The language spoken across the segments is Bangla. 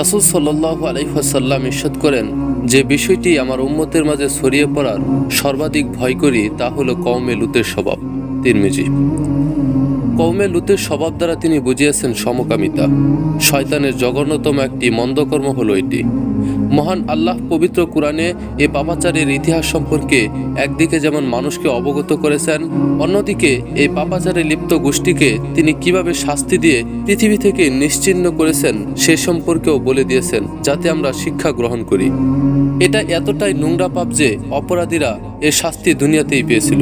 রাসুল সাল্লাহ আলহিহাসাল্লাম ইস্যাদ করেন, যে বিষয়টি আমার উম্মতের মাঝে ছড়িয়ে পড়ার সর্বাধিক ভয় করি তা হলো কওমে লুতের স্বভাব। তিরমিজি। কৌমে লুতের স্বভাব দ্বারা তিনি বুঝিয়েছেন সমকামিতা। শয়তানের জঘন্যতম একটি মন্দকর্ম হলো এটি। মহান আল্লাহ পবিত্র কোরআনে এ পাপাচারের ইতিহাস সম্পর্কে একদিকে যেমন মানুষকে অবগত করেছেন, অন্যদিকে এই পাপাচারে লিপ্ত গোষ্ঠীকে তিনি কীভাবে শাস্তি দিয়ে পৃথিবী থেকে নিশ্চিহ্ন করেছেন সে সম্পর্কেও বলে দিয়েছেন, যাতে আমরা শিক্ষা গ্রহণ করি। এটা এতটাই নোংরা পাপ যে অপরাধীরা এর শাস্তি দুনিয়াতেই পেয়েছিল।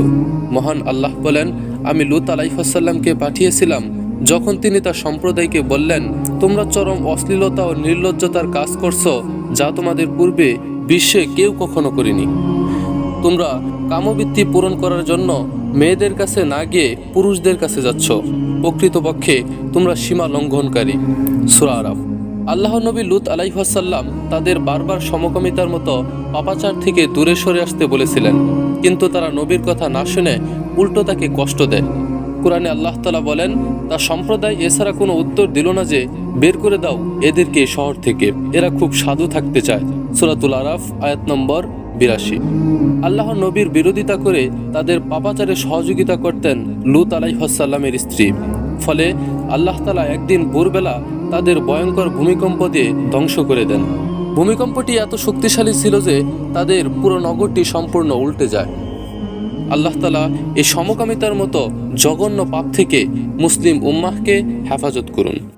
মহান আল্লাহ বলেন আমি লুত আলাইহাসাল্লামকে পাঠিয়েছিলাম। যখন তিনি তার সম্প্রদায়কে বললেন, তোমরা চরম অশ্লীলতা ও নির্লজ্জতার কাজ করছ, যা তোমাদের পূর্বে বিশ্বে কেউ কখনো করেনি। তোমরা কামবৃত্তি পূরণ করার জন্য মেয়েদের কাছে না গিয়ে পুরুষদের কাছে যাচ্ছ। প্রকৃতপক্ষে তোমরা সীমা লঙ্ঘনকারী। সুরা আরাফ। আল্লাহ নবী লুত আলাইহাসাল্লাম তাদের বারবার সমকামিতার মতো পাপাচার থেকে দূরে সরে আসতে বলেছিলেন। কিন্তু তারা নবীর কথা না শুনে উল্টো তাকে কষ্ট দেয়। কোরআনে আল্লাহ তালা বলেন, তার সম্প্রদায় এছাড়া কোনো উত্তর দিল না যে, বের করে দাও এদেরকে শহর থেকে। এরা খুব সাধু থাকতে চায়। সুরাতুল আরাফ, আয়াত নম্বর বিরাশি। আল্লাহ নবীর বিরোধিতা করে তাদের পাপাচারে সহযোগিতা করতেন লুত আলাইহাসাল্লামের স্ত্রী। ফলে আল্লাহ তালা একদিন ভোরবেলা তাদের ভয়ঙ্কর ভূমিকম্প দিয়ে ধ্বংস করে দেন। ভূমিকম্পটি এত শক্তিশালী ছিল যে, তাদের পুরো নগরটি সম্পূর্ণ উল্টে যায়। আল্লাহ তালা এই সমকামিতার মতো জঘন্য পাপ থেকে মুসলিম উম্মাহকে হেফাজত করুন।